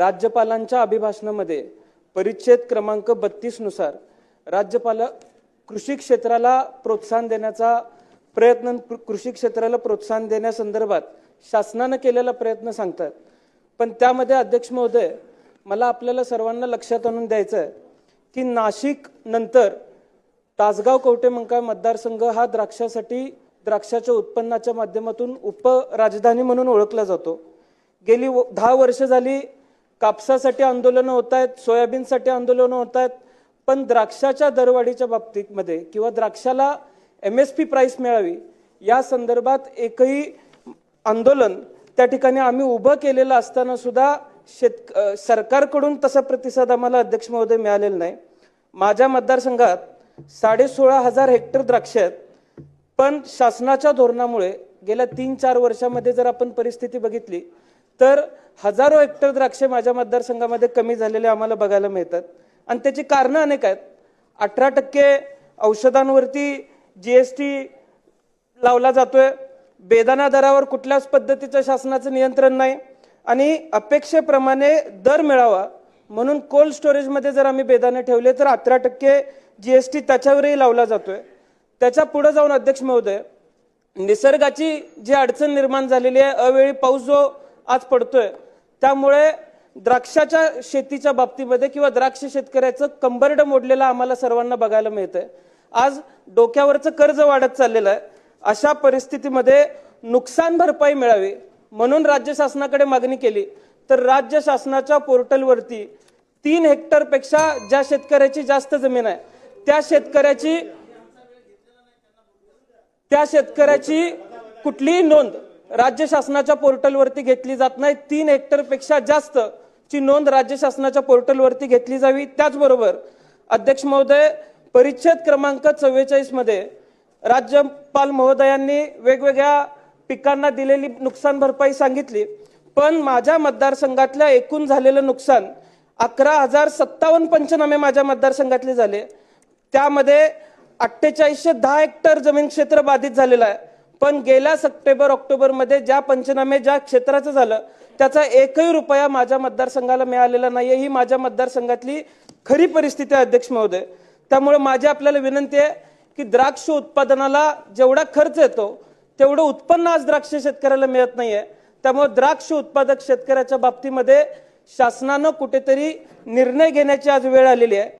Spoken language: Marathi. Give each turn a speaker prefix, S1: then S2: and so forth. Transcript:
S1: राज्यपालांच्या अभिभाषणामध्ये परिच्छेद क्रमांक बत्तीसनुसार राज्यपाल कृषी क्षेत्राला प्रोत्साहन देण्याचा प्रयत्न कृषी क्षेत्राला प्रोत्साहन देण्यासंदर्भात शासनानं केलेला प्रयत्न सांगतात. पण त्यामध्ये अध्यक्ष महोदय मला आपल्याला सर्वांना लक्षात आणून द्यायचं आहे की नाशिक नंतर तासगाव कवटेमंकाळ मतदारसंघ हा द्राक्षासाठी द्राक्षाच्या उत्पन्नाच्या माध्यमातून उपराजधानी म्हणून ओळखला जातो. गेली व- दहा वर्ष झाली कापसासाठी आंदोलनं होत आहेत सोयाबीनसाठी आंदोलनं होत आहेत पण द्राक्षाच्या दरवाढीच्या बाबतीमध्ये किंवा द्राक्षाला एम एस पी प्राईस मिळावी या संदर्भात एकही आंदोलन त्या ठिकाणी आम्ही उभं केलेलं असताना सुद्धा शेत सरकारकडून तसा प्रतिसाद आम्हाला अध्यक्ष महोदय मिळालेला नाही. माझ्या मतदारसंघात साडे सोळा हजार हेक्टर द्राक्ष आहेत पण शासनाच्या धोरणामुळे गेल्या तीन चार वर्षामध्ये जर आपण परिस्थिती बघितली तर हजारो हेक्टर द्राक्षे माझ्या मतदारसंघामध्ये कमी झालेले आम्हाला बघायला मिळतात. आणि त्याची कारणं अनेक आहेत. अठरा टक्के औषधांवरती जी एस टी लावला जातोय. बेदाना दरावर कुठल्याच पद्धतीचं शासनाचं नियंत्रण नाही. आणि अपेक्षेप्रमाणे दर मिळावा म्हणून कोल्ड स्टोरेजमध्ये जर आम्ही बेदाने ठेवले तर अठरा टक्के जी एस टी त्याच्यावरही लावला जातोय. त्याच्या पुढे जाऊन अध्यक्ष महोदय निसर्गाची जी अडचण निर्माण झालेली आहे अवेळी पाऊस जो आज पडतोय. त्यामुळे द्राक्षाच्या शेतीच्या बाबतीमध्ये किंवा द्राक्ष शेतकऱ्याचं कंबरड मोडलेलं आम्हाला सर्वांना बघायला मिळतंय. आज डोक्यावरचं कर्ज वाढत चाललेलं आहे. अशा परिस्थितीमध्ये नुकसान भरपाई मिळावी म्हणून राज्य शासनाकडे मागणी केली. तर राज्य शासनाच्या पोर्टलवरती तीन हेक्टरपेक्षा ज्या शेतकऱ्याची जास्त जमीन आहे त्या शेतकऱ्याची त्या शेतकऱ्याची कुठलीही नोंद राज्य शासनाच्या पोर्टलवरती घेतली जात नाही. तीन हेक्टरपेक्षा जास्त ची नोंद राज्य शासनाच्या पोर्टलवरती घेतली जावी. त्याचबरोबर अध्यक्ष महोदय परिच्छेद क्रमांक चव्वेचाळीसमध्ये राज्यपाल महोदयांनी वेगवेगळ्या पिकांना दिलेली नुकसान भरपाई सांगितली. पण माझ्या मतदारसंघातल्या एकूण झालेलं नुकसान अकरा हजार सत्तावन्न पंचनामे माझ्या मतदारसंघातले झाले. त्यामध्ये अठ्ठेचाळीसशे दहा हेक्टर जमीन क्षेत्र बाधित झालेलं आहे. पण गेल्या सप्टेंबर ऑक्टोबरमध्ये ज्या पंचनामे ज्या क्षेत्राचं झालं त्याचा एकही रुपया माझ्या मतदारसंघाला मिळालेला नाही ही माझ्या मतदारसंघातली खरी परिस्थिती आहे अध्यक्ष महोदय. त्यामुळे माझी आपल्याला विनंती आहे की द्राक्ष उत्पादनाला जेवढा खर्च येतो तेवढं उत्पन्न आज द्राक्ष शेतकऱ्याला मिळत नाही आहे त्यामुळे द्राक्ष उत्पादक शेतकऱ्याच्या बाबतीमध्ये शासनानं कुठेतरी निर्णय घेण्याची आज वेळ आलेली आहे.